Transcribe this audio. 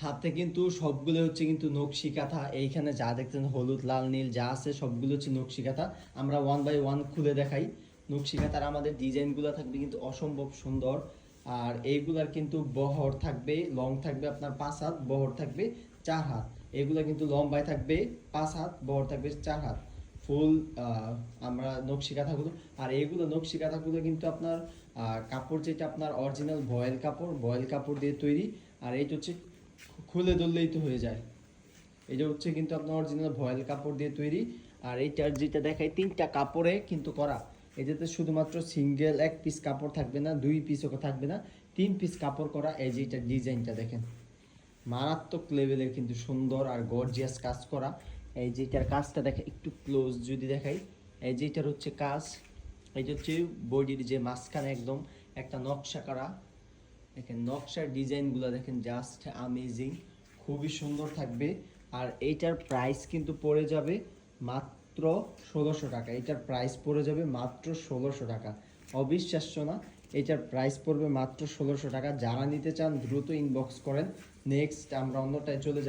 হাতে কিন্তু সবগুলো হচ্ছে কিন্তু নকশি কাঁথা। এইখানে যা দেখতেন হলুদ, লাল, নীল যা আছে সবগুলো হচ্ছে নকশি কাঁথা। আমরা ওয়ান বাই ওয়ান খুলে দেখাই। নকশি কাঁথার আমাদের ডিজাইনগুলো থাকবে কিন্তু অসম্ভব সুন্দর। আর এইগুলার কিন্তু বহর থাকবে লং থাকবে আপনার পাঁচ হাত, বহর থাকবে চার হাত। এগুলো কিন্তু লম্বায় থাকবে পাঁচ হাত, বহর থাকবে চার হাত। ফুল আমরা নকশি কাঁথাগুলো, আর এইগুলো নকশি কাঁথাগুলো কিন্তু আপনার কাপড় যেটা আপনার অরিজিনাল বয়েল কাপড় বয়েল কাপড় দিয়ে তৈরি। আর এইটা হচ্ছে খুলে ধরলেই তো হয়ে যায়। এটা হচ্ছে কিন্তু আপনার অরিজিনাল ভয়েল কাপড় দিয়ে তৈরি। আর এইটার যেটা দেখায় তিনটা কাপড়ে কিন্তু করা। এটাতে শুধুমাত্র সিঙ্গেল এক পিস কাপড় থাকবে না, দুই পিসও থাকবে না, তিন পিস কাপড় করা এই যে এটার ডিজাইনটা দেখেন। মারাত্মক লেভেলের কিন্তু সুন্দর আর গর্জিয়াস কাজ করা। এই যে এটার কাজটা দেখে একটু ক্লোজ যদি দেখাই, এই যে এটার হচ্ছে কাজ। এটা হচ্ছে বডির যে মাঝখানে একদম একটা নকশা করা। দেখেন, নকশার ডিজাইনগুলো দেখেন জাস্ট আমেজিং খুবই সুন্দর থাকবে। আর এইটার প্রাইস কিন্তু পড়ে যাবে মাত্র ষোলোশো টাকা। এটার প্রাইস পড়ে যাবে মাত্র ষোলোশো টাকা। অবিশ্বাস্য না এটার প্রাইস পড়বে মাত্র ষোলোশো টাকা। যারা নিতে চান, দ্রুত ইনবক্স করেন। নেক্সট আমরা অন্যটায় চলে যাই।